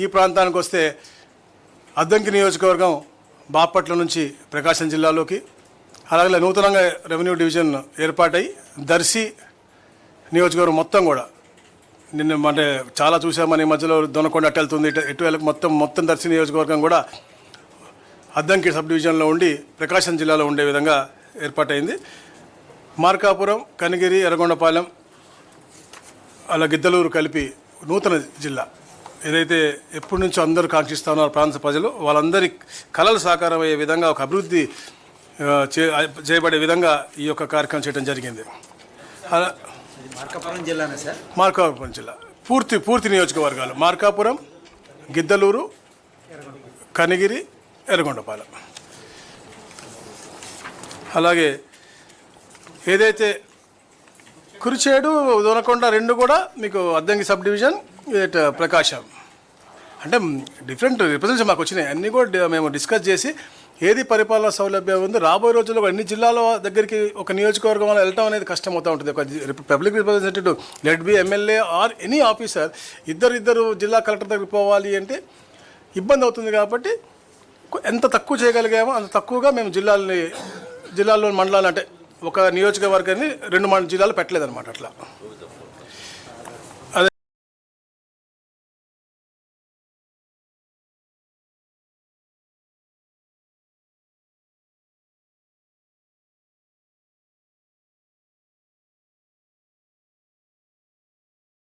ఈ ప్రాంతానికి వస్తే అద్దంకి నియోజకవర్గం బాపట్ల నుంచి ప్రకాశం జిల్లాలోకి అలాగే నూతనంగా రెవెన్యూ డివిజన్ ఏర్పాటై దర్శి నియోజకవర్గం మొత్తం కూడా. నిన్న అంటే చాలా చూసామని ఈ మధ్యలో దొనకొండ అటు వెళ్తుంది ఇటు ఎటు వెళ్ళక మొత్తం మొత్తం దర్శి నియోజకవర్గం కూడా అద్దంకి సబ్ డివిజన్లో ఉండి ప్రకాశం జిల్లాలో ఉండే విధంగా ఏర్పాటైంది. మార్కాపురం కనిగిరి ఎర్రగొండపాలెం అలా గిద్దలూరు కలిపి నూతన జిల్లా. ఏదైతే ఎప్పటి నుంచో అందరూ కాంక్షిస్తా ఉన్నారు ప్రాంత ప్రజలు వాళ్ళందరి కళలు సాకారం అయ్యే విధంగా ఒక అభివృద్ధి చేయబడే విధంగా ఈ యొక్క కార్యక్రమం చేయడం జరిగింది. అలా మార్కాపురం జిల్లానే సార్? మార్కాపురం జిల్లా. పూర్తి పూర్తి నియోజకవర్గాలు. మార్కాపురం గిద్దలూరు కనిగిరి ఎర్రగొండపాలెం. అలాగే ఏదైతే కురిచేడు దొనకొండ రెండు కూడా మీకు Addanki sub division it Prakasam. అంటే డిఫరెంట్ రిప్రజెంటేషన్ మాకు వచ్చినాయి. అన్నీ కూడా మేము డిస్కస్ చేసి ఏది పరిపాలన సౌలభ్యం ఉంది రాబోయే రోజుల్లో అన్ని జిల్లాల దగ్గరికి ఒక నియోజకవర్గం వల్ల వెళ్ళటం అనేది కష్టం అవుతూ ఉంటుంది. ఒక public representative let be MLA or any officer ఇద్దరు ఇద్దరు జిల్లా కలెక్టర్ దగ్గరికి పోవాలి అంటే ఇబ్బంది అవుతుంది కాబట్టి ఎంత తక్కువ చేయగలిగామో అంత తక్కువగా మేము జిల్లాలని జిల్లాల్లో మండలాలు అంటే ఒక నియోజకవర్గాన్ని రెండు మూడు జిల్లాలు పెట్టలేదన్నమాట అట్లా.